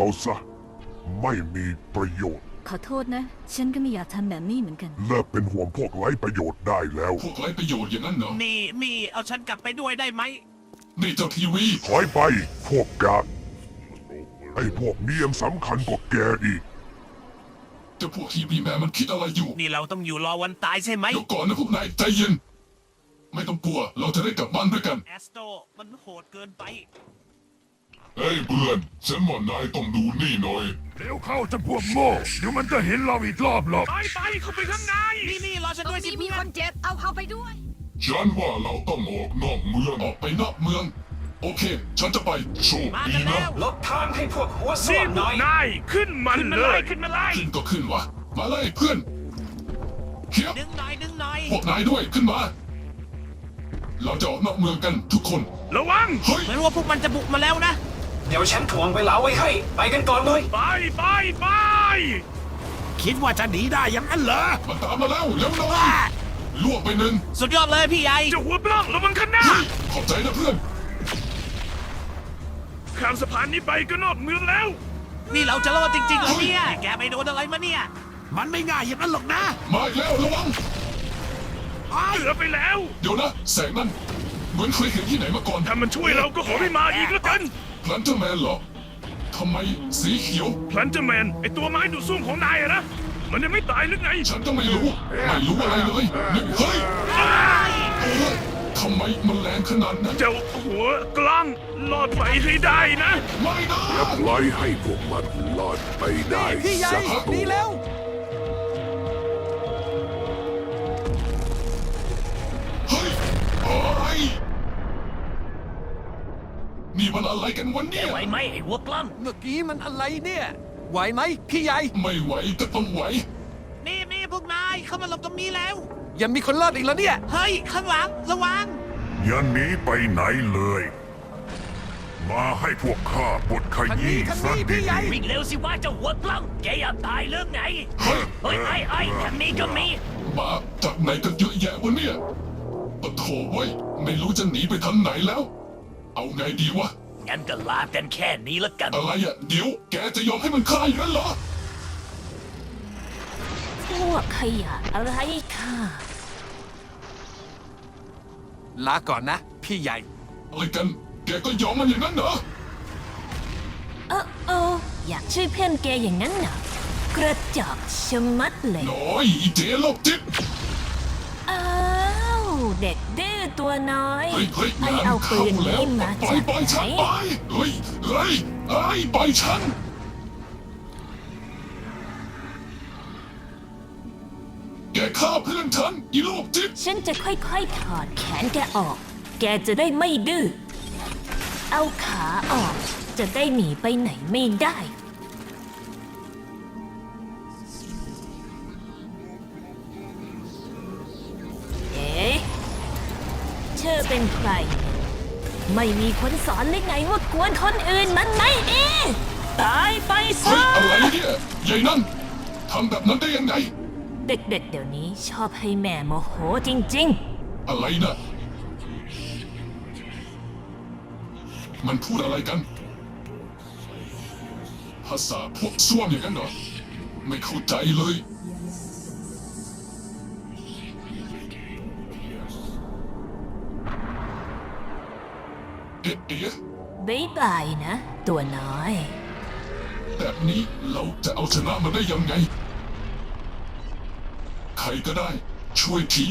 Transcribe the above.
เขาซะ ไม่มีประโยชน์ ขอโทษนะ ฉันก็ไม่อยากทำแบบนี้เหมือนกัน เลิกเป็นห่วงพวกไร้ประโยชน์ได้แล้ว พวกไร้ประโยชน์อย่างนั้นเหรอ นี่นี่เอาฉันกลับไปด้วยได้ไหม นี่เจ้าทีวี ถอยไปพวกกากไอ้พวกนี้ยังสำคัญกว่าแกอีก เจ้าพวกทีวีแมนมันคิดอะไรอยู่ นี่เราต้องอยู่รอวันตายใช่ไหมเดี๋ยวก่อนนะพวกนายใจเย็น ไม่ต้องกลัว เราจะได้กลับบ้านด้วยกัน แอสโตมันโหดเกินไป เฮ้ยเพื่อน ฉันว่านายต้องดูนี่หน่อยเดี๋ยวเข้าจะพวกโง่เดี๋ยวมันจะเห็นเราอีกรอบหรอกไปไปเข้าไปข้างในนี่นี่รอฉันตรงด้วยสินี้มีเพื่อคนนเจ็บ เอาเขาไปด้วย ฉันว่าเราต้องออกนอกเมืองออกไปนอกเมือง โอเค ฉันจะไปโชคมาดีกันนะ แล้วลบทางให้พวกหัวส้วมหน่อย นายขึ้นมันขึ้นมาเลไล่ย ขึ้นมาไล่ขึ้นก็ขึ้นวะมาเลยเพื่อนเขียบดึงหน่อยดึงหน่อยพวกนายด้วยขึ้นมา เราจะออกนอกเมืองกันทุกคน ระวัง เฮ้ย เหมือนว่าพวกมันจะบุกมาแล้วนะ เดี๋ยวฉันถ่วงเวลาไว้ให้ ไปกันก่อนเลย ไปไปไปคิดว่าจะหนีได้ยังนั้นเหรอมันตามมาแล้วเร็วหน่อยล่วงไปหนึ่งสุดยอดเลยพี่ใหญ่เจ้าหัวปล้องระวังข้างหน้าเฮ้ยขอบใจนะเพื่อนข้ามสะพานนี้ไปก็นอกเมืองแล้ว นี่เราจะรอดจริงๆเหรอเนี่ยแกไปโดนอะไรมาเนี่ย มันไม่ง่ายอย่างนั้นหรอกนะมาอีกแล้วระวังเหลือไปแล้ว เดี๋ยวนะแสงนั้นเหมือนเคยเห็นที่ไหนมาก่อนถ้ามันช่วยเราก็ขอให้มาอีกแล้วกัน พลันเตอร์แมนเหรอทำไมสีเขียว พลันเจอร์แมนไอตัวไม้ดูดซ่วมของนายอะนะ มันยังไม่ตายหรือไงฉันก็ไม่รู้ ไม่รู้อะไรเลยนี่เฮ้ยเออทำไมมันแรงขนาดนั้นเจ้าหัวกล้องรอดไปให้ได้นะ ไม่นะปล่อยให้พวกมันรอดไปได้สักตัวเนี่มันอะไรกันวันนี้ไหวไหมไอ้หัวกล้องเมื่อกี้มันอะไรเนี่ย ไหวไหมพี่ใหญ่ ไม่ไหวก็ต้องไหว นี่นี่พวกนายเข้ามาหลบตรงนี้แล้ว ยังมีคนรอดอีกแล้วเนี่ย เฮ้ย ข้างหลังระวัง อย่าหนีไปไหนเลย มาให้พวกข้าบทขยี้ทางสันี้กทางนี้พี่ใหญ่ดีวิ่งเร็วสิว่าเจ้าหัวกล้องแกอยากตายเรื่องไงเฮ้ยเฮ้ยไอ้ไอ้ทางนี้ก็มีมาจากไหนกันเยอะแยะวะเนี่ยปะโถเว้ยไม่รู้จะหนีไปทางไหนแล้ว เอาไงดีวะ งั้นก็ลากันแค่นี้ละกัน อะไรอะเดี๋ยวแกจะยอมให้มันฆ่าอย่างนั้นเหรอ พวกขยะอะไรค่ะ ลาก่อนนะ พี่ใหญ่ อะไรกัน แกก็ยอมมันอย่างนั้นเหรอ เออเอออยากช่วยเพื่อนแกอย่างนั้นเหรอกระจอกชะมัดเลย น้อยอีเจโลกจิตอ้าว เด็กดื้อตัวน้อยเฮ้ยเฮ้ยไองานเอาปืเข้านแล้วนี้มาปล่อจายกปล่อยไหนฉันไปเฮ้ยเฮ้ยเฮ้ยปล่อยฉันแกฆ่าเพื่อนฉันอีโลกจิตฉันจะค่อยๆถอดแขนแกออก แกจะได้ไม่ดื้อ เอาขาออกจะได้หนีไปไหนไม่ได้ เธอเป็นใคร ไม่มีคนสอนเลยไงว่ากวนคนอื่นมันไม่ดี ตายไปเฮ้ยซะอะไรเนี่ยยายนั่นทำแบบนั้นได้ยังไง เด็กๆ เดี๋ยวนี้ชอบให้แม่โมโหจริงๆอะไรนะมันพูดอะไรกัน ภาษาพวกส้วมอย่างนั้นเหรอ ไม่เข้าใจเลย บ๊ายบายนะ ตัวน้อย แบบนี้เราจะเอาชนะมันได้ยังไง ใครก็ได้ ช่วยที